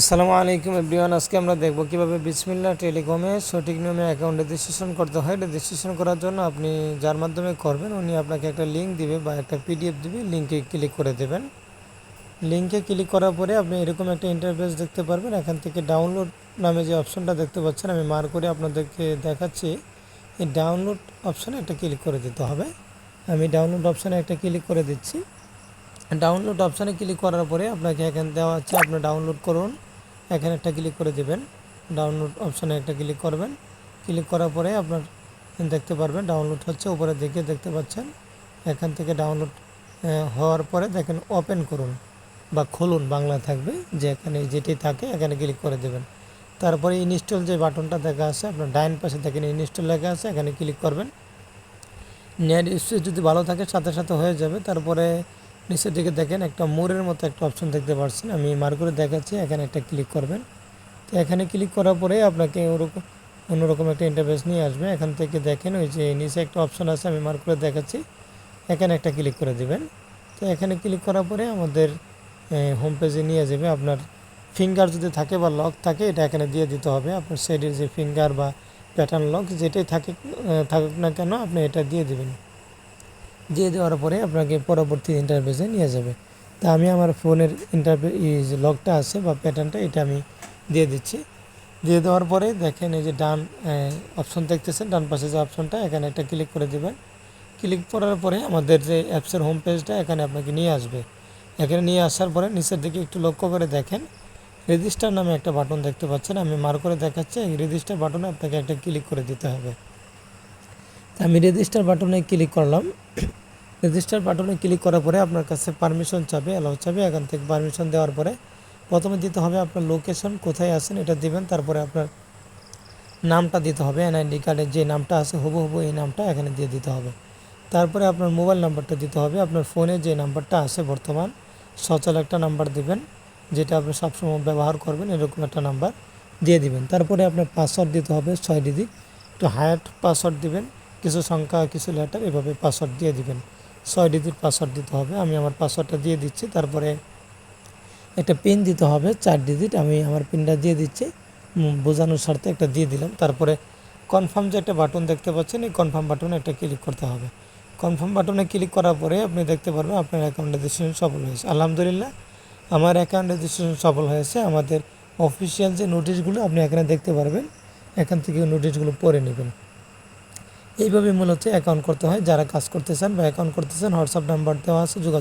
আসসালামু আলাইকুম এভরিওয়ান, আজকে আমরা দেখব কীভাবে বিসমিল্লা টেলিকমে সঠিক নিয়মে অ্যাকাউন্ট রেজিস্ট্রেশন করতে হয়। রেজিস্ট্রেশন করার জন্য আপনি যার মাধ্যমে করবেন, উনি আপনাকে একটা লিঙ্ক দিবে বা একটা পিডিএফ দিবে লিঙ্কে ক্লিক করে দেবেন। লিঙ্কে ক্লিক করার পরে আপনি এরকম একটা ইন্টারফেস দেখতে পারবেন। এখান থেকে ডাউনলোড নামে যে অপশনটা দেখতে পাচ্ছেন, আমি মার করে আপনাদেরকে দেখাচ্ছি। এই ডাউনলোড অপশানে একটা ক্লিক করে দিতে হবে। আমি ডাউনলোড অপশানে একটা ক্লিক করে দিচ্ছি। ডাউনলোড অপশানে ক্লিক করার পরে আপনাকে এখানে দেওয়া আছে, আপনি ডাউনলোড করুন। এখানে একটা ক্লিক করে দেবেন। ডাউনলোড অপশানে একটা ক্লিক করবেন। ক্লিক করার পরে আপনার দেখতে পারবেন ডাউনলোড হচ্ছে, উপরে দিকে দেখতে পাচ্ছেন। এখান থেকে ডাউনলোড হওয়ার পরে দেখেন ওপেন করুন বা খুলুন, বাংলা থাকবে। যে এখানে যেটি থাকে এখানে ক্লিক করে দেবেন। তারপরে ইনস্টল যে বাটনটা দেখা আছে, আপনার ডাইন পাশে দেখেন ইনস্টল লেখা আছে, এখানে ক্লিক করবেন। নেট স্পিড যদি ভালো থাকে, সাথে সাথে হয়ে যাবে। তারপরে নিচের দিকে দেখেন, একটা মোড়ের মতো একটা অপশন দেখতে পাচ্ছেন আমি মার করে দেখাচ্ছি, এখানে একটা ক্লিক করবেন। তো এখানে ক্লিক করার পরে আপনাকে ওরকম, অন্যরকম একটা ইন্টারফেস নিয়ে আসবে। এখান থেকে দেখেন, ওই যে নিচে একটা অপশন আছে, আমি মার করে দেখাচ্ছি। এখানে একটা ক্লিক করে দিবেন। তো এখানে ক্লিক করার পরে আমাদের হোম পেজে নিয়ে যাবে। আপনার ফিঙ্গার যদি থাকে বা লক থাকে, এটা এখানে দিয়ে দিতে হবে। আপনার সাইডের যে ফিঙ্গার বা প্যাটার্ন লক যেটাই থাকে থাকুক না কেন, আপনি এটা দিয়ে দিবেন। দিয়ে দেওয়ার পরে আপনাকে পরবর্তী ইন্টারফেসে নিয়ে যাবে। তা আমি আমার ফোনের ইন্টারফে যে লকটা আছে বা প্যাটার্নটা এটা আমি দিয়ে দিচ্ছি। দিয়ে দেওয়ার পরে দেখেন এই যে ডান অপশন দেখতেছেন, ডান পাশে যে অপশনটা এখানে একটা ক্লিক করে দেবেন। ক্লিক করার পরে আমাদের যে অ্যাপসের হোম পেজটা এখানে আপনাকে নিয়ে আসবে। এখানে নিয়ে আসার পরে নিচের দিকে একটু লক্ষ্য করে দেখেন। রেজিস্টার নামে একটা বাটন দেখতে পাচ্ছেন, আমি মার করে দেখাচ্ছি। এই রেজিস্টার বাটনে আপনাকে একটা ক্লিক করে দিতে হবে। আমি রেজিস্টার বাটনে ক্লিক করলাম। রেজিস্টার বাটনে ক্লিক করার পরে আপনার কাছে পারমিশন চাবে অ্যালাউ চাবে, এখান থেকে পারমিশন দেওয়ার পরে প্রথমে দিতে হবে আপনার লোকেশন কোথায় আছেন, এটা দিবেন, তারপরে আপনার নামটা দিতে হবে এনআইডি কার্ডের যে নামটা আছে হবু হবু এই নামটা এখানে দিয়ে দিতে হবে। তারপরে আপনার মোবাইল নাম্বারটা দিতে হবে, আপনার ফোনে যে নাম্বারটা আছে বর্তমান, সচল একটা নাম্বার দিবেন, যেটা আপনি সবসময় ব্যবহার করবেন, এরকম একটা নাম্বার দিয়ে দিবেন। তারপরে আপনার পাসওয়ার্ড দিতে হবে ছয় ডিজিট একটু হায়ার পাসওয়ার্ড দিবেন। কিছু সংখ্যা, কিছু লেটার এভাবে পাসওয়ার্ড দিয়ে দিবেন। ছয় ডিজিট পাসওয়ার্ড দিতে হবে। আমি আমার পাসওয়ার্ডটা দিয়ে দিচ্ছি। তারপরে একটা পিন দিতে হবে। চার ডিজিট আমি আমার পিনটা দিয়ে দিচ্ছি। বোঝানোর স্বার্থে একটা দিয়ে দিলাম। তারপরে কনফার্ম যে একটা বাটন দেখতে পাচ্ছেন, এই কনফার্ম বাটনে একটা ক্লিক করতে হবে। কনফার্ম বাটনে ক্লিক করার পরে আপনি দেখতে পারবেন আপনার অ্যাকাউন্ট রেজিস্ট্রেশন সফল হয়েছে। আলহামদুলিল্লাহ, আমার অ্যাকাউন্ট রেজিস্ট্রেশন সফল হয়েছে। আমাদের অফিসিয়াল যে নোটিশগুলো আপনি এখানে দেখতে পারবেন। এখান থেকে নোটিশগুলো পড়ে নেবেন। এইভাবে মূলত অ্যাকাউন্ট করতে হয়। যারা কাজ করতে চান বা অ্যাকাউন্ট করতে চান হোয়াটসঅ্যাপ নাম্বার দেওয়া আছে, যোগাযোগ